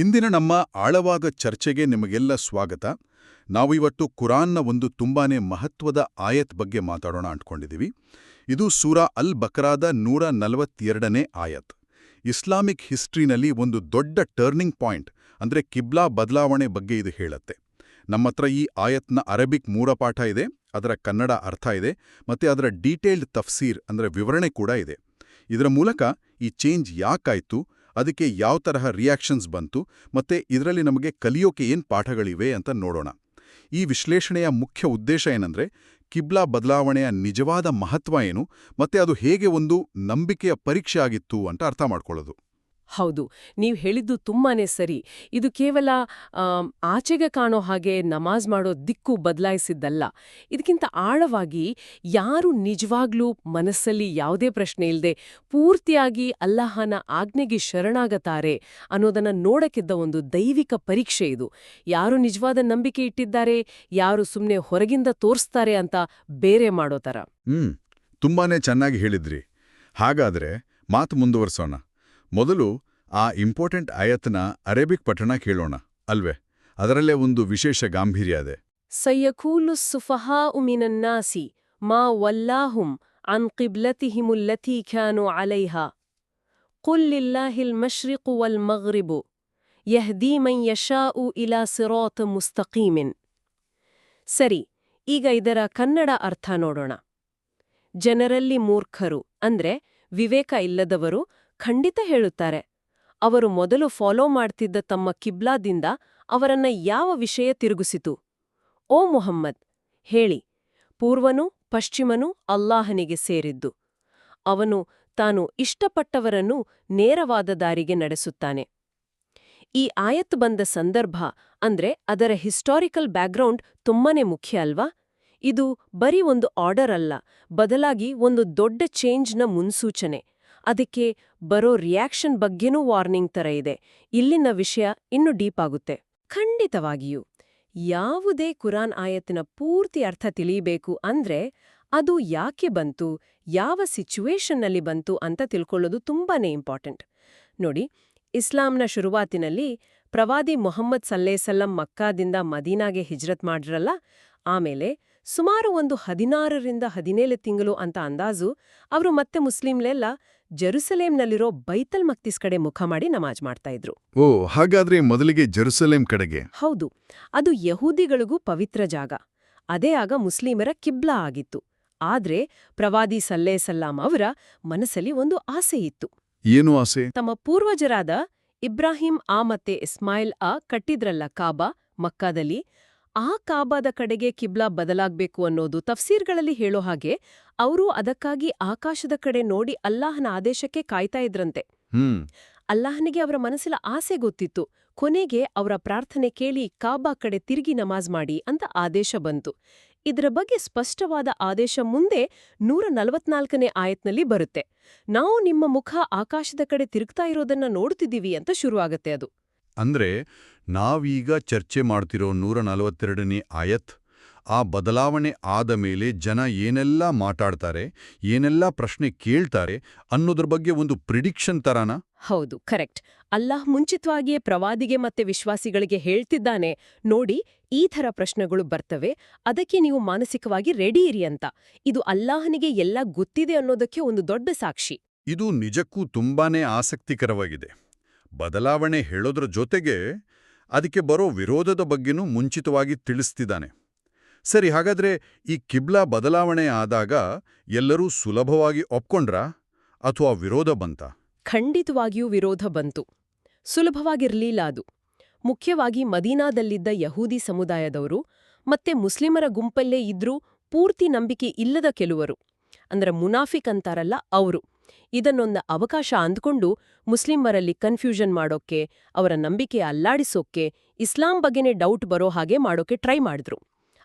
ಇಂದಿನ ನಮ್ಮ ಆಳವಾದ ಚರ್ಚೆಗೆ ನಿಮಗೆಲ್ಲ ಸ್ವಾಗತ. ನಾವು ಇವತ್ತು ಕುರಾನ್ನ ಒಂದು ತುಂಬಾನೇ ಮಹತ್ವದ ಆಯತ್ ಬಗ್ಗೆ ಮಾತಾಡೋಣ ಅಂಟ್ಕೊಂಡಿದ್ದೀವಿ ಇದು ಸೂರಾ ಅಲ್ ಬಕ್ರಾದ ನೂರ ನಲವತ್ತೆರಡನೇ ಆಯತ್. ಇಸ್ಲಾಮಿಕ್ ಹಿಸ್ಟ್ರಿನಲ್ಲಿ ಒಂದು ದೊಡ್ಡ ಟರ್ನಿಂಗ್ ಪಾಯಿಂಟ್, ಅಂದ್ರೆ ಕಿಬ್ಲಾ ಬದಲಾವಣೆ ಬಗ್ಗೆ ಇದು ಹೇಳತ್ತೆ. ನಮ್ಮತ್ರ ಈ ಆಯತ್ನ ಅರಬಿಕ್ ಮೂರಪಾಠ ಇದೆ, ಅದರ ಕನ್ನಡ ಅರ್ಥ ಇದೆ, ಮತ್ತೆ ಅದರ ಡೀಟೇಲ್ಡ್ ತಫ್ಸೀರ್, ಅಂದರೆ ವಿವರಣೆ ಕೂಡ ಇದೆ. ಇದರ ಮೂಲಕ ಈ ಚೇಂಜ್ ಯಾಕಾಯ್ತು ಅದಕ್ಕೆ ಯಾವ ತರಹ ರಿಯಾಕ್ಷನ್ಸ್ ಬಂತು ಮತ್ತೆ ಇದರಲ್ಲಿ ನಮಗೆ ಕಲಿಯೋಕೆ ಏನು ಪಾಠಗಳಿವೆ ಅಂತ ನೋಡೋಣ. ಈ ವಿಶ್ಲೇಷಣೆಯ ಮುಖ್ಯ ಉದ್ದೇಶ ಏನಂದ್ರೆ ಕಿಬ್ಲಾ ಬದಲಾವಣೆಯ ನಿಜವಾದ ಮಹತ್ವ ಏನು ಮತ್ತೆ ಅದು ಹೇಗೆ ಒಂದು ನಂಬಿಕೆಯ ಪರೀಕ್ಷೆ ಆಗಿತ್ತು ಅಂತ ಅರ್ಥ ಮಾಡ್ಕೊಳ್ಳೋದು. ಹೌದು, ನೀವು ಹೇಳಿದ್ದು ತುಂಬಾನೇ ಸರಿ. ಇದು ಕೇವಲ ಆಚೆಗೆ ಕಾಣೋ ಹಾಗೆ ನಮಾಜ್ ಮಾಡೋ ದಿಕ್ಕು ಬದಲಾಯಿಸಿದ್ದಲ್ಲ. ಇದಕ್ಕಿಂತ ಆಳವಾಗಿ ಯಾರು ನಿಜವಾಗ್ಲೂ ಮನಸ್ಸಲ್ಲಿ ಯಾವುದೇ ಪ್ರಶ್ನೆ ಇಲ್ಲದೆ ಪೂರ್ತಿಯಾಗಿ ಅಲ್ಲಾಹನ ಆಜ್ಞೆಗೆ ಶರಣಾಗತಾರೆ ಅನ್ನೋದನ್ನ ನೋಡಕ್ಕಿದ್ದ ಒಂದು ದೈವಿಕ ಪರೀಕ್ಷೆ ಇದು. ಯಾರು ನಿಜವಾದ ನಂಬಿಕೆ ಇಟ್ಟಿದ್ದಾರೆ, ಯಾರು ಸುಮ್ಮನೆ ಹೊರಗಿಂದ ತೋರಿಸ್ತಾರೆ ಅಂತ ಬೇರೆ ಮಾಡೋ ಥರ. ಹ್ಮ್, ತುಂಬಾನೇ ಚೆನ್ನಾಗಿ ಹೇಳಿದ್ರಿ. ಹಾಗಾದ್ರೆ ಮಾತು ಮುಂದುವರ್ಸೋಣ. ಮೊದಲು ಆ ಇಂಪಾರ್ಟೆಂಟ್ ಆಯತ್ನ ಅರೇಬಿಕ್ ಪಠಣ ಕೇಳೋಣ, ಅಲ್ವೇ? ಅದರಲ್ಲೇ ಒಂದು ವಿಶೇಷ ಗಾಂಭೀರ್ಯ ಇದೆ ಸಯ್ಯಕೂಲು ಸುಫಹಾ ಉಮಿನನ್ನಾಸಿ ಮಾ ವಲ್ಲಾಹುಂ ಅನ್ ಕಿಬ್ಲತಿಹಿಮುಲ್ಲತಿ ಖ್ಯಾನು ಅಲೈಹ ಕುಲ್ಲಿಲ್ಲಾಹಿಲ್ ಮಶ್ರಿಕು ವಲ್ ಮಗ್ರಿಬು ಯಹ್ದೀಮನ್ ಯಶಾ ಉ ಇಲಾ ಸಿರೋತ್ ಮುಸ್ತಕೀಮಿನ್. ಸರಿ, ಈಗ ಇದರ ಕನ್ನಡ ಅರ್ಥ ನೋಡೋಣ. ಜನರಲ್ಲಿ ಮೂರ್ಖರು ಅಂದ್ರೆ ವಿವೇಕ ಇಲ್ಲದವರು ಖಂಡಿತ ಹೇಳುತ್ತಾರೆ. ಅವರು ಮೊದಲು ಫಾಲೋ ಮಾಡ್ತಿದ್ದ ತಮ್ಮ ಕಿಬ್ಲಾದಿಂದ ಅವರನ್ನ ಯಾವ ವಿಷಯ ತಿರುಗಿಸಿತು? ಓ ಮೊಹಮ್ಮದ್, ಹೇಳಿ, ಪೂರ್ವನು ಪಶ್ಚಿಮನು ಅಲ್ಲಾಹನಿಗೆ ಸೇರಿದ್ದು. ಅವನು ತಾನು ಇಷ್ಟಪಟ್ಟವರನ್ನು ನೇರವಾದ ದಾರಿಗೆ ನಡೆಸುತ್ತಾನೆ. ಈ ಆಯತ್ ಬಂದ ಸಂದರ್ಭ ಅಂದ್ರೆ ಅದರ ಹಿಸ್ಟಾರಿಕಲ್ ಬ್ಯಾಕ್ಗ್ರೌಂಡ್ ತುಂಬಾನೇ ಮುಖ್ಯ ಅಲ್ವಾ? ಇದು ಬರೀ ಒಂದು ಆರ್ಡರ್ ಅಲ್ಲ, ಬದಲಾಗಿ ಒಂದು ದೊಡ್ಡ ಚೇಂಜ್ನ ಮುನ್ಸೂಚನೆ. ಅದಕ್ಕೆ ಬರೋ ರಿಯಾಕ್ಷನ್ ಬಗ್ಗೆನೂ ವಾರ್ನಿಂಗ್ ತರ ಇದೆ. ಇಲ್ಲಿನ ವಿಷಯ ಇನ್ನು ಡೀಪ್ ಆಗುತ್ತೆ. ಖಂಡಿತವಾಗಿಯೂ, ಯಾವುದೇ ಕುರಾನ್ ಆಯತ್ತಿನ ಪೂರ್ತಿ ಅರ್ಥ ತಿಳಿಯಬೇಕು ಅಂದ್ರೆ ಅದು ಯಾಕೆ ಬಂತು, ಯಾವ ಸಿಚುವೇಶನ್ನಲ್ಲಿ ಬಂತು ಅಂತ ತಿಳ್ಕೊಳ್ಳೋದು ತುಂಬಾನೇ ಇಂಪಾರ್ಟೆಂಟ್. ನೋಡಿ, ಇಸ್ಲಾಂನ ಶುರುವಾತಿನಲ್ಲಿ ಪ್ರವಾದಿ ಮೊಹಮ್ಮದ್ ಸಲ್ಲೇಸಲ್ಲಂ ಮಕ್ಕಾದಿಂದ ಮದೀನಾಗೆ ಹಿಜ್ರತ್ ಮಾಡಿರಲ್ಲ, ಆಮೇಲೆ ಸುಮಾರು ಒಂದು ಹದಿನಾರರಿಂದ ಹದಿನೇಳು ತಿಂಗಳು ಅಂತ ಅಂದಾಜು, ಅವರು ಮತ್ತೆ ಮುಸ್ಲಿಂಲೆಲ್ಲ ಜೆರುಸಲೇಂನಲ್ಲಿರೋ ಬೈತಲ್ ಮಕ್ತಿಸ್ ಕಡೆ ಮುಖ ಮಾಡಿ ನಮಾಜ್ ಮಾಡ್ತಾ ಇದ್ರು. ಓ ಹಾಗಾದ್ರೆ ಮೊದಲಿಗೆ ಜೆರುಸಲೇಂ ಕಡೆಗೆ? ಹೌದು ಅದು ಯಹೂದಿಗಳಿಗೂ ಪವಿತ್ರ ಜಾಗ. ಅದೇ ಆಗ ಮುಸ್ಲಿಮರ ಕಿಬ್ಲಾ ಆಗಿತ್ತು. ಆದ್ರೆ ಪ್ರವಾದಿ ಸಲ್ಲೇ ಸಲ್ಲಾಂ ಅವರ ಮನಸ್ಸಲ್ಲಿ ಒಂದು ಆಸೆ ಇತ್ತು. ಏನು ಆಸೆ? ತಮ್ಮ ಪೂರ್ವಜರಾದ ಇಬ್ರಾಹಿಂ ಆ ಮತ್ತೆ ಇಸ್ಮಾಯಿಲ್ ಆ ಕಟ್ಟಿದ್ರಲ್ಲ ಕಾಬಾ ಮಕ್ಕಾದಲ್ಲಿ ಆ ಕಾಬಾದ ಕಡೆಗೆ ಕಿಬ್ಲಾ ಬದಲಾಗಬೇಕು ಅನ್ನೋದು ತಫ್ಸೀರ್ಗಳಲ್ಲಿ ಹೇಳೋ ಹಾಗೆ ಅವರು ಅದಕ್ಕಾಗಿ ಆಕಾಶದ ಕಡೆ ನೋಡಿ ಅಲ್ಲಾಹನ ಆದೇಶಕ್ಕೆ ಕಾಯ್ತಾ ಇದ್ರಂತೆ. ಹ್ಮ್. ಅಲ್ಲಾಹನಿಗೆ ಅವರ ಮನಸ್ಸಿನ ಆಸೆ ಗೊತ್ತಿತ್ತು. ಕೊನೆಗೆ ಅವರ ಪ್ರಾರ್ಥನೆ ಕೇಳಿ ಕಾಬಾ ಕಡೆ ತಿರುಗಿ ನಮಾಜ್ ಮಾಡಿ ಅಂತ ಆದೇಶ ಬಂತು. ಇದರ ಬಗ್ಗೆ ಸ್ಪಷ್ಟವಾದ ಆದೇಶ ಮುಂದೆ ನೂರ ನಲವತ್ನಾಲ್ಕನೇ ಆಯತ್ನಲ್ಲಿ ಬರುತ್ತೆ. ನಾವು ನಿಮ್ಮ ಮುಖ ಆಕಾಶದ ಕಡೆ ತಿರುಗ್ತಾ ಇರೋದನ್ನ ನೋಡ್ತಿದ್ದೀವಿ ಅಂತ ಶುರುವಾಗತ್ತೆ ಅದು. ಅಂದ್ರೆ ನಾವೀಗ ಚರ್ಚೆ ಮಾಡ್ತಿರೋ ನೂರ ನಲವತ್ತೆರಡನೇ ಆಯತ್ ಆ ಬದಲಾವಣೆ ಆದ ಮೇಲೆ ಜನ ಏನೆಲ್ಲ ಮಾತಾಡ್ತಾರೆ ಏನೆಲ್ಲ ಪ್ರಶ್ನೆ ಕೇಳ್ತಾರೆ ಅನ್ನೋದ್ರ ಬಗ್ಗೆ ಒಂದು ಪ್ರಿಡಿಕ್ಷನ್ ತರಾನ? ಹೌದು ಕರೆಕ್ಟ್ ಅಲ್ಲಾಹ್ ಮುಂಚಿತವಾಗಿಯೇ ಪ್ರವಾದಿಗೆ ಮತ್ತೆ ವಿಶ್ವಾಸಿಗಳಿಗೆ ಹೇಳ್ತಿದ್ದಾನೆ ನೋಡಿ ಈ ಥರ ಪ್ರಶ್ನೆಗಳು ಬರ್ತವೆ ಅದಕ್ಕೆ ನೀವು ಮಾನಸಿಕವಾಗಿ ರೆಡಿ ಇರಿ ಅಂತ. ಇದು ಅಲ್ಲಾಹನಿಗೆ ಎಲ್ಲ ಗೊತ್ತಿದೆ ಅನ್ನೋದಕ್ಕೆ ಒಂದು ದೊಡ್ಡ ಸಾಕ್ಷಿ. ಇದು ನಿಜಕ್ಕೂ ತುಂಬಾನೇ ಆಸಕ್ತಿಕರವಾಗಿದೆ. ಬದಲಾವಣೆ ಹೇಳೋದ್ರ ಜೊತೆಗೆ ಅದಕ್ಕೆ ಬರೋ ವಿರೋಧದ ಬಗ್ಗೆನೂ ಮುಂಚಿತವಾಗಿ ತಿಳಿಸ್ತಿದ್ದಾನೆ. ಸರಿ, ಹಾಗಾದ್ರೆ ಈ ಕಿಬ್ಲಾ ಬದಲಾವಣೆ ಆದಾಗ ಎಲ್ಲರೂ ಸುಲಭವಾಗಿ ಒಪ್ಕೊಂಡ್ರಾ? ಅಥವಾ ವಿರೋಧ ಬಂತ? ಖಂಡಿತವಾಗಿಯೂ ವಿರೋಧ ಬಂತು. ಸುಲಭವಾಗಿರಲಿಲ್ಲ ಅದು. ಮುಖ್ಯವಾಗಿ ಮದೀನಾದಲ್ಲಿದ್ದ ಯಹೂದಿ ಸಮುದಾಯದವರು ಮತ್ತೆ ಮುಸ್ಲಿಮರ ಗುಂಪಲ್ಲೇ ಇದ್ರೂ ಪೂರ್ತಿ ನಂಬಿಕೆ ಇಲ್ಲದ ಕೆಲವರು. ಅಂದ್ರೆ ಮುನಾಫಿಕ್ ಅಂತಾರಲ್ಲ ಅವರು. ಇದನ್ನೊಂದು ಅವಕಾಶ ಅಂದ್ಕೊಂಡು ಮುಸ್ಲಿಮರಲ್ಲಿ ಕನ್ಫ್ಯೂಷನ್ ಮಾಡೋಕ್ಕೆ ಅವರ ನಂಬಿಕೆ ಅಲ್ಲಾಡಿಸೋಕ್ಕೆ ಇಸ್ಲಾಂ ಬಗ್ಗೆನೇ ಡೌಟ್ ಬರೋ ಹಾಗೆ ಮಾಡೋಕೆ ಟ್ರೈ ಮಾಡಿದ್ರು.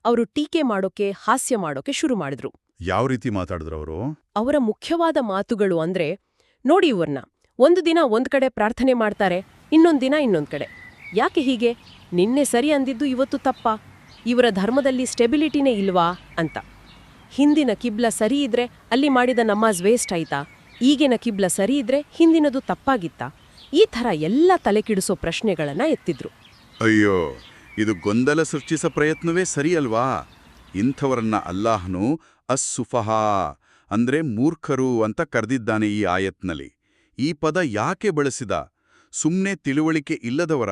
ಅವರು ಟೀಕೆ ಮಾಡೋಕೆ ಹಾಸ್ಯ ಮಾಡೋಕೆ ಶುರು ಮಾಡಿದ್ರು. ಯಾವ ರೀತಿ ಮಾತಾಡಿದ್ರು ಅವರು? ಅವರ ಮುಖ್ಯವಾದ ಮಾತುಗಳು ಅಂದ್ರೆ ನೋಡಿ ಇವ್ರನ್ನ ಒಂದು ದಿನ ಒಂದ್ ಕಡೆ ಪ್ರಾರ್ಥನೆ ಮಾಡ್ತಾರೆ ಇನ್ನೊಂದ್ ದಿನ ಇನ್ನೊಂದು ಕಡೆ. ಯಾಕೆ ಹೀಗೆ? ನಿನ್ನೆ ಸರಿ ಅಂದಿದ್ದು ಇವತ್ತು ತಪ್ಪ? ಇವರ ಧರ್ಮದಲ್ಲಿ ಸ್ಟೆಬಿಲಿಟಿನೇ ಇಲ್ವಾ? ಅಂತ. ಹಿಂದಿನ ಕಿಬ್ಲ ಸರಿ ಇದ್ರೆ ಅಲ್ಲಿ ಮಾಡಿದ ನಮಾಜ್ ವೇಸ್ಟ್ ಆಯ್ತಾ? ಈಗಿನ ಕಿಬ್ಲ ಸರಿ ಇದ್ರೆ ಹಿಂದಿನದು ತಪ್ಪಾಗಿತ್ತಾ. ಈ ಥರ ಎಲ್ಲ ತಲೆಕಿಡಿಸೋ ಪ್ರಶ್ನೆಗಳನ್ನ ಎತ್ತಿದ್ರು. ಅಯ್ಯೋ ಇದು ಗೊಂದಲ ಸೃಷ್ಟಿಸ ಪ್ರಯತ್ನವೇ ಸರಿಯಲ್ವಾ? ಇಂಥವರನ್ನ ಅಲ್ಲಾಹನು ಅಸ್ಸುಫಹಾ ಅಂದ್ರೆ ಮೂರ್ಖರು ಅಂತ ಕರೆದಿದ್ದಾನೆ ಈ ಆಯತ್ನಲ್ಲಿ. ಈ ಪದ ಯಾಕೆ ಬಳಸಿದ? ಸುಮ್ನೆ ತಿಳುವಳಿಕೆ ಇಲ್ಲದವರ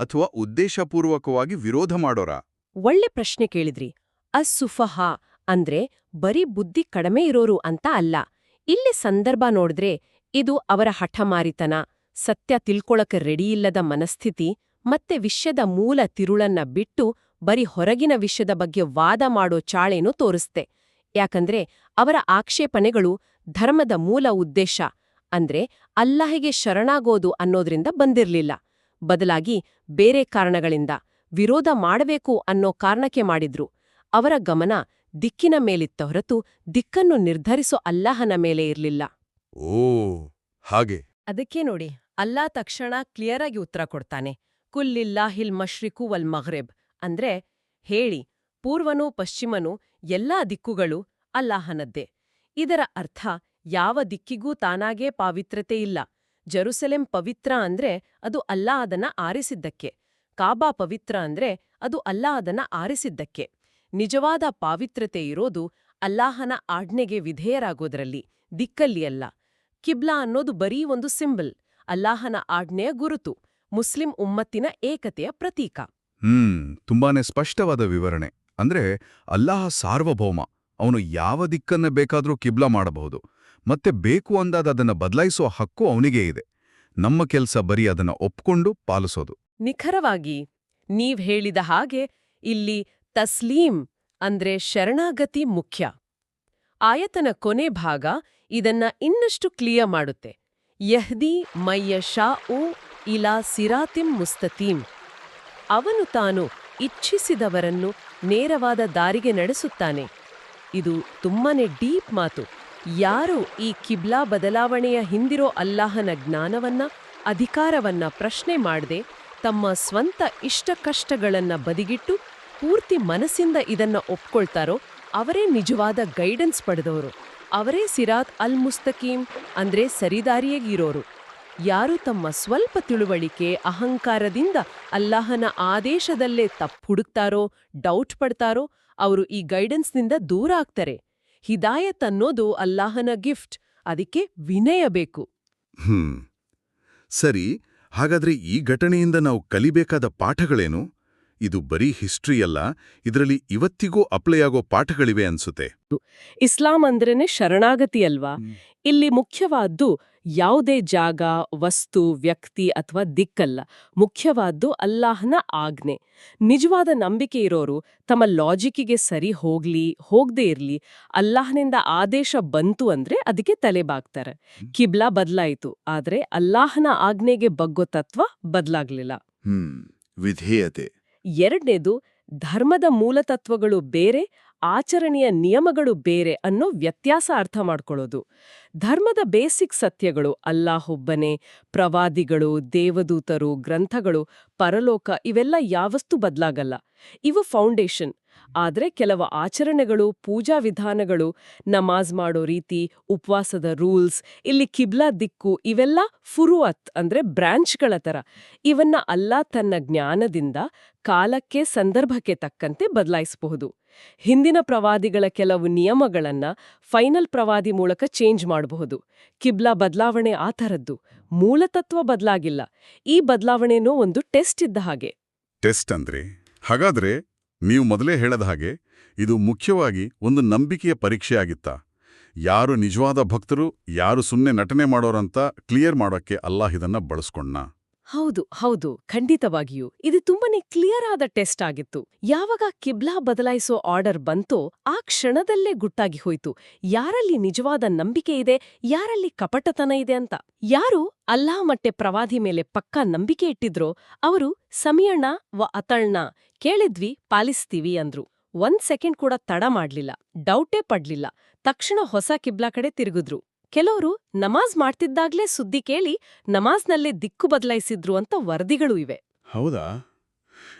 ಅಥವಾ ಉದ್ದೇಶಪೂರ್ವಕವಾಗಿ ವಿರೋಧ ಮಾಡೋರ? ಒಳ್ಳೆ ಪ್ರಶ್ನೆ ಕೇಳಿದ್ರಿ. ಅಸ್ಸುಫಹಾ ಅಂದ್ರೆ ಬರೀ ಬುದ್ಧಿ ಕಡಿಮೆ ಇರೋರು ಅಂತ ಅಲ್ಲ. ಇಲ್ಲಿ ಸಂದರ್ಭ ನೋಡಿದ್ರೆ ಇದು ಅವರ ಹಠಮಾರಿತನ, ಸತ್ಯ ತಿಳ್ಕೊಳಕ್ಕೆ ರೆಡಿಯಿಲ್ಲದ ಮನಸ್ಥಿತಿ ಮತ್ತೆ ವಿಷ್ಯದ ಮೂಲ ತಿರುಳನ್ನ ಬಿಟ್ಟು ಬರೀ ಹೊರಗಿನ ವಿಷಯದ ಬಗ್ಗೆ ವಾದ ಮಾಡೋ ಚಾಳೇನೂ ತೋರಿಸ್ತೆ. ಯಾಕಂದ್ರೆ ಅವರ ಆಕ್ಷೇಪಣೆಗಳು ಧರ್ಮದ ಮೂಲ ಉದ್ದೇಶ, ಅಂದ್ರೆ ಅಲ್ಲಾಹಿಗೆ ಶರಣಾಗೋದು ಅನ್ನೋದ್ರಿಂದ ಬಂದಿರ್ಲಿಲ್ಲ. ಬದಲಾಗಿ ಬೇರೆ ಕಾರಣಗಳಿಂದ ವಿರೋಧ ಮಾಡಬೇಕು ಅನ್ನೋ ಕಾರಣಕ್ಕೆ ಮಾಡಿದ್ರು. ಅವರ ಗಮನ ದಿಕ್ಕಿನ ಮೇಲಿತ್ತ ಹೊರತು ದಿಕ್ಕನ್ನು ನಿರ್ಧರಿಸೋ ಅಲ್ಲಾಹನ ಮೇಲೆ ಇರಲಿಲ್ಲ. ಓ ಹಾಗೆ. ಅದಕ್ಕೆ ನೋಡಿ ಅಲ್ಲಾ ತಕ್ಷಣ ಕ್ಲಿಯರ್ ಆಗಿ ಉತ್ತರ ಕೊಡ್ತಾನೆ. ಕುಲ್ಲಿಲ್ಲಾಹಿಲ್ ಮಶ್ರಿಕು ವಲ್ ಮಹ್ರೆಬ್ ಅಂದ್ರೆ ಹೇಳಿ ಪೂರ್ವನೂ ಪಶ್ಚಿಮನೂ ಎಲ್ಲಾ ದಿಕ್ಕುಗಳು ಅಲ್ಲಾಹನದ್ದೇ. ಇದರ ಅರ್ಥ ಯಾವ ದಿಕ್ಕಿಗೂ ತಾನಾಗೇ ಪಾವಿತ್ರತೆ ಇಲ್ಲ. ಜರುಸಲೆಂ ಪವಿತ್ರ ಅಂದ್ರೆ ಅದು ಅಲ್ಲಾ ಅದನ್ನ ಆರಿಸಿದ್ದಕ್ಕೆ. ಕಾಬಾ ಪವಿತ್ರ ಅಂದ್ರೆ ಅದು ಅಲ್ಲಾ ಅದನ್ನ ಆರಿಸಿದ್ದಕ್ಕೆ. ನಿಜವಾದ ಪಾವಿತ್ರ್ಯತೆ ಇರೋದು ಅಲ್ಲಾಹನ ಆಜ್ಞೆಗೆ ವಿಧೇಯರಾಗೋದ್ರಲ್ಲಿ ದಿಕ್ಕಲ್ಲಿ ಅಲ್ಲ. ಕಿಬ್ಲಾ ಅನ್ನೋದು ಬರೀ ಒಂದು ಸಿಂಬಲ್ ಅಲ್ಲಾಹನ ಆಜ್ಞೆಯ ಗುರುತು ಮುಸ್ಲಿಂ ಉಮ್ಮತ್ತಿನ ಏಕತೆಯ ಪ್ರತೀಕ. ಹ್ಮ್ ತುಂಬಾನೇ ಸ್ಪಷ್ಟವಾದ ವಿವರಣೆ. ಅಂದ್ರೆ ಅಲ್ಲಾಹ ಸಾರ್ವಭೌಮ ಅವನು ಯಾವ ದಿಕ್ಕನ್ನ ಬೇಕಾದರೂ ಕಿಬ್ಲಾ ಮಾಡಬಹುದು. ಮತ್ತೆ ಬೇಕು ಅಂದಾದ ಅದನ್ನ ಬದಲಾಯಿಸುವ ಹಕ್ಕು ಅವನಿಗೆ ಇದೆ. ನಮ್ಮ ಕೆಲಸ ಬರೀ ಅದನ್ನ ಒಪ್ಕೊಂಡು ಪಾಲಿಸೋದು. ನಿಖರವಾಗಿ ನೀವ್ ಹೇಳಿದ ಹಾಗೆ ಇಲ್ಲಿ ತಸ್ಲೀಂ ಅಂದ್ರೆ ಶರಣಾಗತಿ ಮುಖ್ಯ. ಆಯತನ ಕೊನೆ ಭಾಗ ಇದನ್ನ ಇನ್ನಷ್ಟು ಕ್ಲಿಯರ್ ಮಾಡುತ್ತೆ. ಯಹ್ದಿ ಮಯ್ಯ ಶಾ ಉ ಇಲಾ ಸಿರಾತಿಂ ಮುಸ್ತತೀಂ. ಅವನು ತಾನು ಇಚ್ಛಿಸಿದವರನ್ನು ನೇರವಾದ ದಾರಿಗೆ ನಡೆಸುತ್ತಾನೆ. ಇದು ತುಂಬಾನೇ ಡೀಪ್ ಮಾತು. ಯಾರು ಈ ಕಿಬ್ಲಾ ಬದಲಾವಣೆಯ ಹಿಂದಿರೋ ಅಲ್ಲಾಹನ ಜ್ಞಾನವನ್ನ, ಅಧಿಕಾರವನ್ನ ಪ್ರಶ್ನೆ ಮಾಡದೆ ತಮ್ಮ ಸ್ವಂತ ಇಷ್ಟ ಕಷ್ಟಗಳನ್ನ ಬದಿಗಿಟ್ಟು ಪೂರ್ತಿ ಮನಸ್ಸಿಂದ ಇದನ್ನ ಒಪ್ಕೊಳ್ತಾರೋ ಅವರೇ ನಿಜವಾದ ಗೈಡೆನ್ಸ್ ಪಡೆದವರು. ಅವರೇ ಸಿರಾತ್ ಅಲ್ ಮುಸ್ತಕೀಂ ಅಂದ್ರೆ ಸರಿದಾರಿಯಾಗಿರೋರು ಯಾರು ತಮ್ಮ ಸ್ವಲ್ಪ ತಿಳುವಳಿಕೆ, ಅಹಂಕಾರದಿಂದ ಅಲ್ಲಾಹನ ಆದೇಶದಲ್ಲೇ ತಪ್ಪು ಹುಡುಕ್ತಾರೋ ಡೌಟ್ ಪಡ್ತಾರೋ, ಅವರು ಈ ಗೈಡೆನ್ಸ್ನಿಂದ ದೂರ ಆಗ್ತಾರೆ. ಹಿದಾಯತ್ ಅನ್ನೋದು ಅಲ್ಲಾಹನ ಗಿಫ್ಟ್ ಅದಕ್ಕೆ ವಿನಯ ಬೇಕು. ಹ್ಮ್. ಸರಿ, ಹಾಗಾದ್ರೆ ಈ ಘಟನೆಯಿಂದ ನಾವು ಕಲಿಬೇಕಾದ ಪಾಠಗಳೇನು? ಇದು ಬರೀ ಹಿಸ್ಟ್ರಿ ಅಲ್ಲ ಇದರಲ್ಲಿ ಇವತ್ತಿಗೂ ಅಪ್ಲೈ ಆಗೋ ಪಾಠಗಳಿವೆ ಅನ್ಸುತ್ತೆ. ಇಸ್ಲಾಂ ಅಂದ್ರೇನೆ ಶರಣಾಗತಿ ಅಲ್ವಾ? ಇಲ್ಲಿ ಮುಖ್ಯವಾದ್ದು ಯಾವುದೇ ಜಾಗ ವಸ್ತು ವ್ಯಕ್ತಿ ಅಥವಾ ದಿಕ್ಕಲ್ಲ. ಮುಖ್ಯವಾದ್ದು ಅಲ್ಲಾಹನ ಆಜ್ಞೆ. ನಿಜವಾದ ನಂಬಿಕೆ ಇರೋರು ತಮ್ಮ ಲಾಜಿಕ್ಕಿಗೆ ಸರಿ ಹೋಗ್ಲಿ ಹೋಗದೇ ಇರ್ಲಿ ಅಲ್ಲಾಹನಿಂದ ಆದೇಶ ಬಂತು ಅಂದ್ರೆ ಅದಕ್ಕೆ ತಲೆಬಾಗ್ತಾರೆ ಕಿಬ್ಲಾ ಬದಲಾಯಿತು ಆದ್ರೆ ಅಲ್ಲಾಹನ ಆಜ್ಞೆಗೆ ಬಗ್ಗೋ ತತ್ವ ಬದಲಾಗ್ಲಿಲ್ಲ. ಹ್ಮ್. ವಿಧೇಯತೆ. ಎರಡನೇದು ಧರ್ಮದ ಮೂಲತತ್ವಗಳು ಬೇರೆ, ಆಚರಣೆಯ ನಿಯಮಗಳು ಬೇರೆ ಅನ್ನೋ ವ್ಯತ್ಯಾಸ ಅರ್ಥ ಮಾಡ್ಕೊಳ್ಳೋದು. ಧರ್ಮದ ಬೇಸಿಕ್ ಸತ್ಯಗಳು ಅಲ್ಲಾಹೊಬ್ಬನೇ ಪ್ರವಾದಿಗಳು, ದೇವದೂತರು, ಗ್ರಂಥಗಳು, ಪರಲೋಕ ಇವೆಲ್ಲ ಯಾವಸ್ತು ಬದಲಾಗಲ್ಲ. ಇವು ಫೌಂಡೇಶನ್. ಆದ್ರೆ ಕೆಲವು ಆಚರಣೆಗಳು, ಪೂಜಾ ವಿಧಾನಗಳು, ನಮಾಜ್ ಮಾಡೋ ರೀತಿ, ಉಪವಾಸದ ರೂಲ್ಸ್, ಇಲ್ಲಿ ಕಿಬ್ಲಾ ದಿಕ್ಕು ಇವೆಲ್ಲ ಫುರುವತ್ ಅಂದ್ರೆ ಬ್ರಾಂಚ್ಗಳ ತರ ಇವನ್ನ ಅಲ್ಲಾ ತನ್ನ ಜ್ಞಾನದಿಂದ ಕಾಲಕ್ಕೆ ಸಂದರ್ಭಕ್ಕೆ ತಕ್ಕಂತೆ ಬದಲಾಯಿಸಬಹುದು. ಹಿಂದಿನ ಪ್ರವಾದಿಗಳ ಕೆಲವು ನಿಯಮಗಳನ್ನ ಫೈನಲ್ ಪ್ರವಾದಿ ಮೂಲಕ ಚೇಂಜ್ ಮಾಡಬಹುದು. ಕಿಬ್ಲಾ ಬದಲಾವಣೆ ಆ ಥರದ್ದು. ಮೂಲತತ್ವ ಬದಲಾಗಿಲ್ಲ. ಈ ಬದಲಾವಣೆನೂ ಒಂದು ಟೆಸ್ಟ್ ಇದ್ದ ಹಾಗೆ. ಟೆಸ್ಟ್ ಅಂದ್ರೆ? ಹಾಗಾದ್ರೆ ನೀವು ಮೊದಲೇ ಹೇಳದ ಹಾಗೆ ಇದು ಮುಖ್ಯವಾಗಿ ಒಂದು ನಂಬಿಕೆಯ ಪರೀಕ್ಷೆ ಆಗಿತ್ತಾ ಯಾರು ನಿಜವಾದ ಭಕ್ತರು, ಯಾರು ಸುಮ್ಮನೆ ನಟನೆ ಮಾಡೋರಂತ ಕ್ಲಿಯರ್ ಮಾಡೋಕ್ಕೆ ಅಲ್ಲಾಹ್ ಇದನ್ನ ಬಳಸ್ಕೊಂಡ ಹೌದು ಹೌದು, ಖಂಡಿತವಾಗಿಯೂ. ಇದು ತುಂಬಾನೇ ಕ್ಲಿಯರ್ ಆದ ಟೆಸ್ಟ್ ಆಗಿತ್ತು. ಯಾವಾಗ ಕಿಬ್ಲಾ ಬದಲಾಯಿಸೋ ಆರ್ಡರ್ ಬಂತೋ, ಆ ಕ್ಷಣದಲ್ಲೇ ಗುಟ್ಟಾಗಿ ಹೋಯ್ತು. ಯಾರಲ್ಲಿ ನಿಜವಾದ ನಂಬಿಕೆ ಇದೆ, ಯಾರಲ್ಲಿ ಕಪಟತನ ಇದೆ ಅಂತ. ಯಾರು ಅಲ್ಲಾಹ್ ಮಟ್ಟೆ ಪ್ರವಾದಿ ಮೇಲೆ ಪಕ್ಕಾ ನಂಬಿಕೆ ಇಟ್ಟಿದ್ರೋ, ಅವರು ಸಮಿಯಣ್ಣ ವ ಅತಳ್ಣ ಕೇಳಿದ್ವಿ, ಪಾಲಿಸ್ತೀವಿ ಅಂದ್ರು. ಒಂದ್ ಸೆಕೆಂಡ್ ಕೂಡ ತಡ ಮಾಡ್ಲಿಲ್ಲ, ಡೌಟೇ ಪಡ್ಲಿಲ್ಲ. ತಕ್ಷಣ ಹೊಸ ಕಿಬ್ಲಾ ಕಡೆ ತಿರುಗಿದ್ರು. ಕೆಲವರು ನಮಾಜ್ ಮಾಡ್ತಿದ್ದಾಗ್ಲೇ ಸುದ್ದಿ ಕೇಳಿ ನಮಾಜ್ನಲ್ಲೇ ದಿಕ್ಕು ಬದಲಾಯಿಸಿದ್ರು ಅಂತ ವರದಿಗಳೂ ಇವೆ. ಹೌದಾ?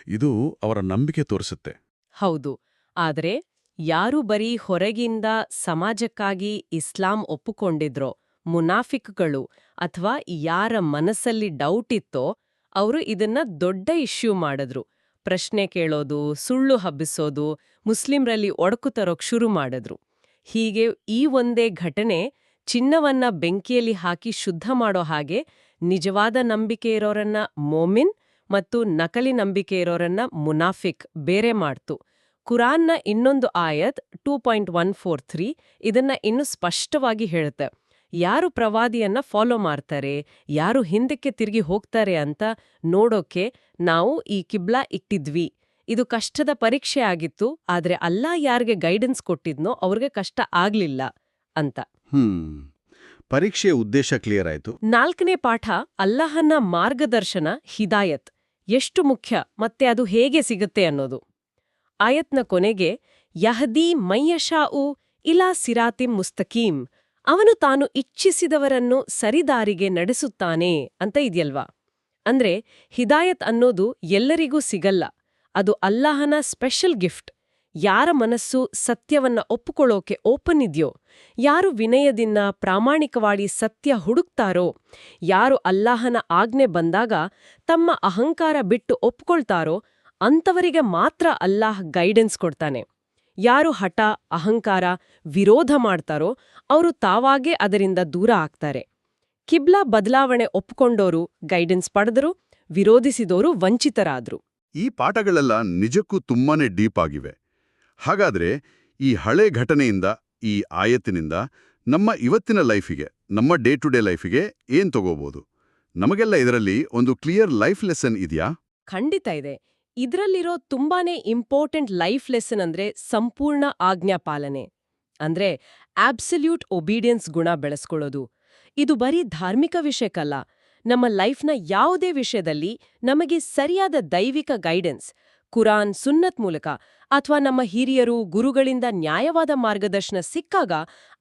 ಇದು ಅವರ ನಂಬಿಕೆ ತೋರಿಸುತ್ತೆ. ಹೌದು. ಆದ್ರೆ ಯಾರು ಬರೀ ಹೊರಗಿಂದ ಸಮಾಜಕ್ಕಾಗಿ ಇಸ್ಲಾಂ ಒಪ್ಪಿಕೊಂಡಿದ್ರೋ ಮುನಾಫಿಕ್ಗಳು ಅಥವಾ ಯಾರ ಮನಸ್ಸಲ್ಲಿ ಡೌಟ್ ಇತ್ತೋ ಅವರು ಇದನ್ನ ದೊಡ್ಡ ಇಶ್ಯೂ ಮಾಡಿದ್ರು. ಪ್ರಶ್ನೆ ಕೇಳೋದು ಸುಳ್ಳು ಹಬ್ಬಿಸೋದು ಮುಸ್ಲಿಮ್ರಲ್ಲಿ ಒಡಕು ತರೋಕ್ ಶುರು ಮಾಡಿದ್ರು. ಹೀಗೆ ಈ ಒಂದೇ ಘಟನೆ ಚಿನ್ನವನ್ನ ಬೆಂಕಿಯಲ್ಲಿ ಹಾಕಿ ಶುದ್ಧ ಮಾಡೋ ಹಾಗೆ ನಿಜವಾದ ನಂಬಿಕೆ ಇರೋರನ್ನ ಮೋಮಿನ್ ಮತ್ತು ನಕಲಿ ನಂಬಿಕೆ ಇರೋರನ್ನ ಮುನಾಫಿಕ್ ಬೇರೆ ಮಾಡ್ತು. ಕುರಾನ್ನ ಇನ್ನೊಂದು ಆಯತ್ two point one four three ಇದನ್ನ ಇನ್ನೂ ಸ್ಪಷ್ಟವಾಗಿ ಹೇಳುತ್ತೆ. ಯಾರು ಪ್ರವಾದಿಯನ್ನ ಫಾಲೋ ಮಾಡ್ತಾರೆ, ಯಾರು ಹಿಂದಕ್ಕೆ ತಿರುಗಿ ಹೋಗ್ತಾರೆ ಅಂತ ನೋಡೋಕೆ ನಾವು ಈ ಕಿಬ್ಲಾ ಇಟ್ಟಿದ್ವಿ. ಇದು ಕಷ್ಟದ ಪರೀಕ್ಷೆ ಆಗಿತ್ತು, ಆದ್ರೆ ಅಲ್ಲಾ ಯಾರಿಗೆ ಗೈಡೆನ್ಸ್ ಕೊಟ್ಟಿದ್ನೋ ಅವ್ರಿಗೆ ಕಷ್ಟ ಆಗ್ಲಿಲ್ಲ ಅಂತ. ಹ್ಮ್. ಪರೀಕ್ಷೆಯ ಉದ್ದೇಶ ಕ್ಲಿಯರ್ ಆಯ್ತು. ನಾಲ್ಕನೇ ಪಾಠ ಅಲ್ಲಾಹನ ಮಾರ್ಗದರ್ಶನ ಹಿದಾಯತ್. ಎಷ್ಟು ಮುಖ್ಯ, ಮತ್ತೆ ಅದು ಹೇಗೆ ಸಿಗುತ್ತೆ ಅನ್ನೋದು. ಆಯತ್ನ ಕೊನೆಗೆ, ಯಹದಿ ಉ ಇಲಾ ಸಿರಾತಿಂ ಮುಸ್ತಕೀಂ. ಅವನು ತಾನು ಇಚ್ಛಿಸಿದವರನ್ನು ಸರಿದಾರಿಗೆ ನಡೆಸುತ್ತಾನೆ ಅಂತ ಇದೆಯಲ್ವಾ? ಅಂದ್ರೆ ಹಿದಾಯತ್ ಅನ್ನೋದು ಎಲ್ಲರಿಗೂ ಸಿಗಲ್ಲ. ಅದು ಅಲ್ಲಾಹನ ಸ್ಪೆಷಲ್ ಗಿಫ್ಟ್ ಯಾರ ಮನಸ್ಸು ಸತ್ಯವನ್ನ ಒಪ್ಪಿಕೊಳ್ಳೋಕೆ ಓಪನ್ ಇದೆಯೋ, ಯಾರು ವಿನಯದಿಂದ ಪ್ರಾಮಾಣಿಕವಾಗಿ ಸತ್ಯ ಹುಡುಕ್ತಾರೋ, ಯಾರು ಅಲ್ಲಾಹನ ಆಜ್ಞೆ ಬಂದಾಗ ತಮ್ಮ ಅಹಂಕಾರ ಬಿಟ್ಟು ಒಪ್ಕೊಳ್ತಾರೋ ಅಂಥವರಿಗೆ ಮಾತ್ರ ಅಲ್ಲಾಹ್ ಗೈಡೆನ್ಸ್ ಕೊಡ್ತಾನೆ. ಯಾರು ಹಠ, ಅಹಂಕಾರ, ವಿರೋಧ ಮಾಡ್ತಾರೋ, ಅವರು ತಾವಾಗೇ ಅದರಿಂದ ದೂರ ಆಗ್ತಾರೆ. ಕಿಬ್ಲಾ ಬದಲಾವಣೆ ಒಪ್ಪಿಕೊಂಡೋರು ಗೈಡೆನ್ಸ್ ಪಡೆದರು, ವಿರೋಧಿಸಿದೋರು ವಂಚಿತರಾದ್ರು. ಈ ಪಾಠಗಳೆಲ್ಲ ನಿಜಕ್ಕೂ ತುಂಬಾನೇ ಡೀಪ್ ಆಗಿವೆ. ಹಾಗಾದ್ರೆ ಈ ಹಳೆ ಘಟನೆಯಿಂದ, ಈ ಆಯತ್ತಿನಿಂದ ನಮ್ಮ ಇವತ್ತಿನ ಲೈಫಿಗೆ, ನಮ್ಮ ಡೇ ಟು ಡೇ ಲೈಫಿಗೆ ಏನ್ ತಗೋಬಹುದು ನಮಗೆಲ್ಲ ಇದರಲ್ಲಿ ಒಂದು ಕ್ಲಿಯರ್ ಲೈಫ್ ಲೆಸನ್ ಇದೆಯಾ? ಖಂಡಿತ ಇದೆ. ಇದರಲ್ಲಿರೋ ತುಂಬಾನೇ ಇಂಪಾರ್ಟೆಂಟ್ ಲೈಫ್ ಲೆಸನ್ ಅಂದ್ರೆ ಸಂಪೂರ್ಣ ಆಜ್ಞಾ ಪಾಲನೆ. ಅಂದ್ರೆ ಆಬ್ಸಲ್ಯೂಟ್ ಒಬೀಡಿಯನ್ಸ್ ಗುಣ ಬೆಳೆಸ್ಕೊಳ್ಳೋದು. ಇದು ಬರೀ ಧಾರ್ಮಿಕ ವಿಷಯಕ್ಕಲ್ಲ. ನಮ್ಮ ಲೈಫ್ನ ಯಾವುದೇ ವಿಷಯದಲ್ಲಿ ನಮಗೆ ಸರಿಯಾದ ದೈವಿಕ ಗೈಡೆನ್ಸ್ ಕುರಾನ್ ಸುನ್ನತ್ ಮೂಲಕ ಅಥವಾ ನಮ್ಮ ಹಿರಿಯರು ಗುರುಗಳಿಂದ ನ್ಯಾಯವಾದ ಮಾರ್ಗದರ್ಶನ ಸಿಕ್ಕಾಗ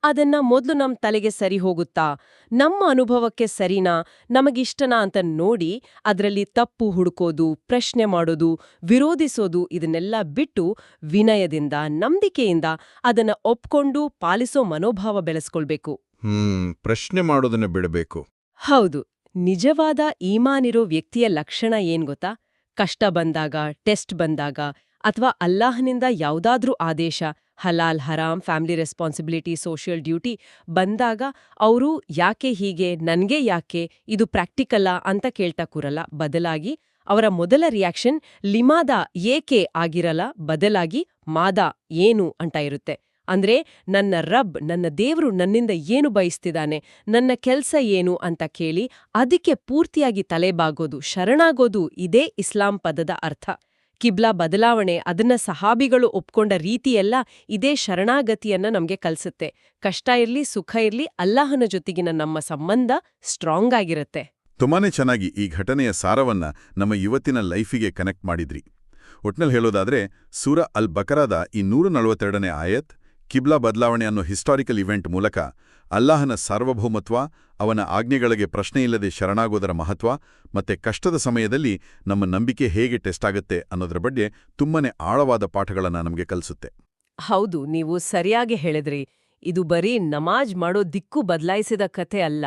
ಅದನ್ನ ಮೊದಲು ನಮ್ಮ ತಲೆಗೆ ಸರಿ ಹೋಗುತ್ತಾ? ನಮ್ಮ ಅನುಭವಕ್ಕೆ ಸರಿನಾ? ನಮಗಿಷ್ಟನಾ ಅಂತ ನೋಡಿ ಅದರಲ್ಲಿ ತಪ್ಪು ಹುಡುಕೋದು ಪ್ರಶ್ನೆ ಮಾಡೋದು ವಿರೋಧಿಸೋದು ಇದನ್ನೆಲ್ಲ ಬಿಟ್ಟು ವಿನಯದಿಂದ ನಂಬಿಕೆಯಿಂದ ಅದನ್ನ ಒಪ್ಕೊಂಡು ಪಾಲಿಸೋ ಮನೋಭಾವ ಬೆಳೆಸ್ಕೊಳ್ಬೇಕು. ಹ್ಮ್ ಪ್ರಶ್ನೆ ಮಾಡೋದನ್ನ ಬಿಡಬೇಕು. ಹೌದು. ನಿಜವಾದ ಈಮಾನಿರೋ ವ್ಯಕ್ತಿಯ ಲಕ್ಷಣ ಏನ್ ಗೊತ್ತಾ? ಕಷ್ಟ ಬಂದಾಗ, ಟೆಸ್ಟ್ ಬಂದಾಗ ಅಥವಾ ಅಲ್ಲಾಹನಿಂದ ಯಾವುದಾದ್ರೂ ಆದೇಶ, ಹಲಾಲ್, ಹರಾಮ್, ಫ್ಯಾಮಿಲಿ ರೆಸ್ಪಾನ್ಸಿಬಿಲಿಟಿ, ಸೋಷಿಯಲ್ ಡ್ಯೂಟಿ ಬಂದಾಗ ಅವರು ಯಾಕೆ ಹೀಗೆ, ನನಗೆ ಯಾಕೆ, ಇದು ಪ್ರಾಕ್ಟಿಕಲ್ಲ ಅಂತ ಕೇಳ್ತಾ ಕೂರಲ್ಲ. ಬದಲಾಗಿ ಅವರ ಮೊದಲ ರಿಯಾಕ್ಷನ್, ಲಿಮಾದ ಏಕೆ ಆಗಿರಲ್ಲ, ಬದಲಾಗಿ ಮಾದ ಏನು ಅಂತ ಇರುತ್ತೆ. ಅಂದ್ರೆ ನನ್ನ ರಬ್, ನನ್ನ ದೇವರು ನನ್ನಿಂದ ಏನು ಬಯಸ್ತಿದ್ದಾನೆ ನನ್ನ ಕೆಲ್ಸ ಏನು ಅಂತ ಕೇಳಿ ಅದಕ್ಕೆ ಪೂರ್ತಿಯಾಗಿ ತಲೆಬಾಗೋದು, ಶರಣಾಗೋದು ಇದೇ ಇಸ್ಲಾಂ ಪದದ ಅರ್ಥ. ಕಿಬ್ಲಾ ಬದಲಾವಣೆ ಅದನ್ನ ಸಹಾಬಿಗಳು ಒಪ್ಕೊಂಡ ರೀತಿಯೆಲ್ಲ ಇದೇ ಶರಣಾಗತಿಯನ್ನ ನಮ್ಗೆ ಕಲಿಸುತ್ತೆ. ಕಷ್ಟ ಇರ್ಲಿ, ಸುಖ ಇರ್ಲಿ, ಅಲ್ಲಾಹನ ಜೊತೆಗಿನ ನಮ್ಮ ಸಂಬಂಧ ಸ್ಟ್ರಾಂಗ್ ಆಗಿರುತ್ತೆ. ತುಂಬಾನೇ ಚೆನ್ನಾಗಿ ಈ ಘಟನೆಯ ಸಾರವನ್ನ ನಮ್ಮ ಇವತ್ತಿನ ಲೈಫಿಗೆ ಕನೆಕ್ಟ್ ಮಾಡಿದ್ರಿ. ಒಟ್ನಲ್ಲಿ ಹೇಳೋದಾದ್ರೆ, ಸೂರ ಅಲ್ ಬಕರಾದ ಈ ನೂರ ನಲವತ್ತೆರಡನೇ ಆಯತ್ ಕಿಬ್ಲಾ ಬದಲಾವಣೆ ಅನ್ನೋ ಹಿಸ್ಟಾರಿಕಲ್ ಇವೆಂಟ್ ಮೂಲಕ ಅಲ್ಲಾಹನ ಸಾರ್ವಭೌಮತ್ವ, ಅವನ ಆಜ್ಞೆಗಳಿಗೆ ಪ್ರಶ್ನೆಯಿಲ್ಲದೆ ಶರಣಾಗೋದರ ಮಹತ್ವ ಮತ್ತೆ ಕಷ್ಟದ ಸಮಯದಲ್ಲಿ ನಮ್ಮ ನಂಬಿಕೆ ಹೇಗೆ ಟೆಸ್ಟ್ ಆಗುತ್ತೆ ಅನ್ನೋದರ ಬಗ್ಗೆ ತುಂಬಾನೇ ಆಳವಾದ ಪಾಠಗಳನ್ನು ನಮಗೆ ಕಲಿಸುತ್ತೆ. ಹೌದು, ನೀವು ಸರಿಯಾಗಿ ಹೇಳಿದ್ರಿ. ಇದು ಬರೀ ನಮಾಜ್ ಮಾಡೋ ದಿಕ್ಕು ಬದಲಾಯಿಸಿದ ಕಥೆ ಅಲ್ಲ,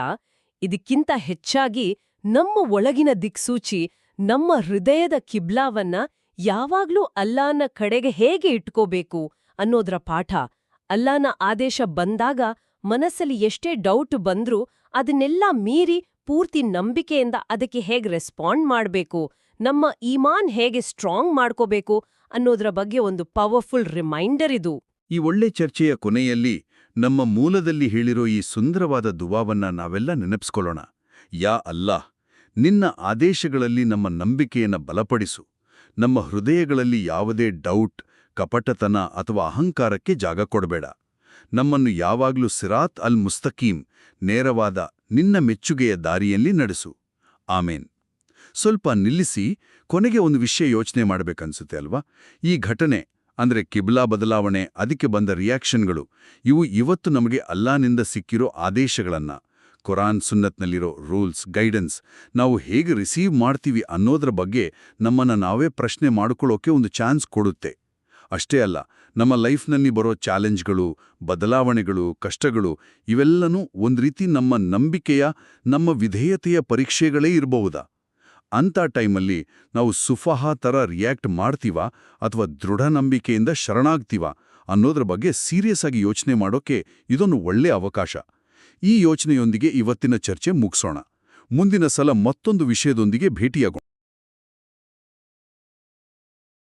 ಇದಕ್ಕಿಂತ ಹೆಚ್ಚಾಗಿ ನಮ್ಮ ಒಳಗಿನ ದಿಕ್ಸೂಚಿ, ನಮ್ಮ ಹೃದಯದ ಕಿಬ್ಲಾವನ್ನ ಯಾವಾಗ್ಲೂ ಅಲ್ಲಾನ ಕಡೆಗೆ ಹೇಗೆ ಇಟ್ಕೋಬೇಕು ಅನ್ನೋದ್ರ ಪಾಠ. ಅಲ್ಲಾನ ಆದೇಶ ಬಂದಾಗ ಮನಸ್ಸಲ್ಲಿ ಎಷ್ಟೇ ಡೌಟ್ ಬಂದ್ರೂ ಅದನ್ನೆಲ್ಲ ಮೀರಿ ಪೂರ್ತಿ ನಂಬಿಕೆಯಿಂದ ಅದಕ್ಕೆ ಹೇಗೆ ರೆಸ್ಪಾಂಡ್ ಮಾಡ್ಬೇಕು, ನಮ್ಮ ಈಮಾನ್ ಹೇಗೆ ಸ್ಟ್ರಾಂಗ್ ಮಾಡ್ಕೋಬೇಕು ಅನ್ನೋದ್ರ ಬಗ್ಗೆ ಒಂದು ಪವರ್ಫುಲ್ ರಿಮೈಂಡರ್ ಇದು. ಈ ಒಳ್ಳೆ ಚರ್ಚೆಯ ಕೊನೆಯಲ್ಲಿ ನಮ್ಮ ಮೂಲದಲ್ಲಿ ಹೇಳಿರೋ ಈ ಸುಂದರವಾದ ದುವಾವನ್ನ ನಾವೆಲ್ಲ ನೆನಪಿಸ್ಕೊಳ್ಳೋಣ. ಯಾ ಅಲ್ಲಾ ನಿನ್ನ ಆದೇಶಗಳಲ್ಲಿ ನಮ್ಮ ನಂಬಿಕೆಯನ್ನ ಬಲಪಡಿಸು. ನಮ್ಮ ಹೃದಯಗಳಲ್ಲಿ ಯಾವುದೇ ಡೌಟ್ ಕಪಟತನ ಅಥವಾ ಅಹಂಕಾರಕ್ಕೆ ಜಾಗ ಕೊಡಬೇಡ. ನಮ್ಮನ್ನು ಯಾವಾಗಲೂ ಸಿರಾತ್ ಅಲ್ ಮುಸ್ತಕೀಂ, ನೇರವಾದ ನಿನ್ನ ಮೆಚ್ಚುಗೆಯ ದಾರಿಯಲ್ಲಿ ನಡೆಸು. ಆಮೇನ್. ಸ್ವಲ್ಪ ನಿಲ್ಲಿಸಿ, ಕೊನೆಗೆ ಒಂದು ವಿಷಯ ಯೋಚನೆ ಮಾಡಬೇಕನ್ಸುತ್ತೆ ಅಲ್ವಾ? ಈ ಘಟನೆ, ಅಂದ್ರೆ ಕಿಬ್ಲಾ ಬದಲಾವಣೆ, ಅದಕ್ಕೆ ಬಂದ ರಿಯಾಕ್ಷನ್ಗಳು, ಇವು ಇವತ್ತು ನಮಗೆ ಅಲ್ಲಾನಿಂದ ಸಿಕ್ಕಿರೋ ಆದೇಶಗಳನ್ನ. ಕುರಾನ್ ಸುನ್ನತ್ನಲ್ಲಿರೋ ರೂಲ್ಸ್, ಗೈಡೆನ್ಸ್, ನಾವು ಹೇಗೆ ರಿಸೀವ್ ಮಾಡ್ತೀವಿ ಅನ್ನೋದ್ರ ಬಗ್ಗೆ ನಮ್ಮನ್ನ ನಾವೇ ಪ್ರಶ್ನೆ ಮಾಡಿಕೊಳ್ಳೋಕೆ ಒಂದು ಚಾನ್ಸ್ ಕೊಡುತ್ತೆ. ಅಷ್ಟೇ ಅಲ್ಲ, ನಮ್ಮ ಲೈಫ್ನಲ್ಲಿ ಬರೋ ಚಾಲೆಂಜ್ಗಳು, ಬದಲಾವಣೆಗಳು, ಕಷ್ಟಗಳು ಇವೆಲ್ಲನೂ ಒಂದು ರೀತಿ ನಮ್ಮ ನಂಬಿಕೆಯ, ನಮ್ಮ ವಿಧೇಯತೆಯ ಪರೀಕ್ಷೆಗಳೇ ಇರಬಹುದಾ? ಅಂಥ ಟೈಮಲ್ಲಿ ನಾವು ಸುಫಹ ಥರ ರಿಯಾಕ್ಟ್ ಮಾಡ್ತೀವ ಅಥವಾ ದೃಢ ನಂಬಿಕೆಯಿಂದ ಶರಣಾಗ್ತೀವ ಅನ್ನೋದ್ರ ಬಗ್ಗೆ ಸೀರಿಯಸ್ ಆಗಿ ಯೋಚನೆ ಮಾಡೋಕೆ ಇದೊಂದು ಒಳ್ಳೆ ಅವಕಾಶ. ಈ ಯೋಚನೆಯೊಂದಿಗೆ ಇವತ್ತಿನ ಚರ್ಚೆ ಮುಗಿಸೋಣ. ಮುಂದಿನ ಸಲ ಮತ್ತೊಂದು ವಿಷಯದೊಂದಿಗೆ ಭೇಟಿಯಾಗೋಣ.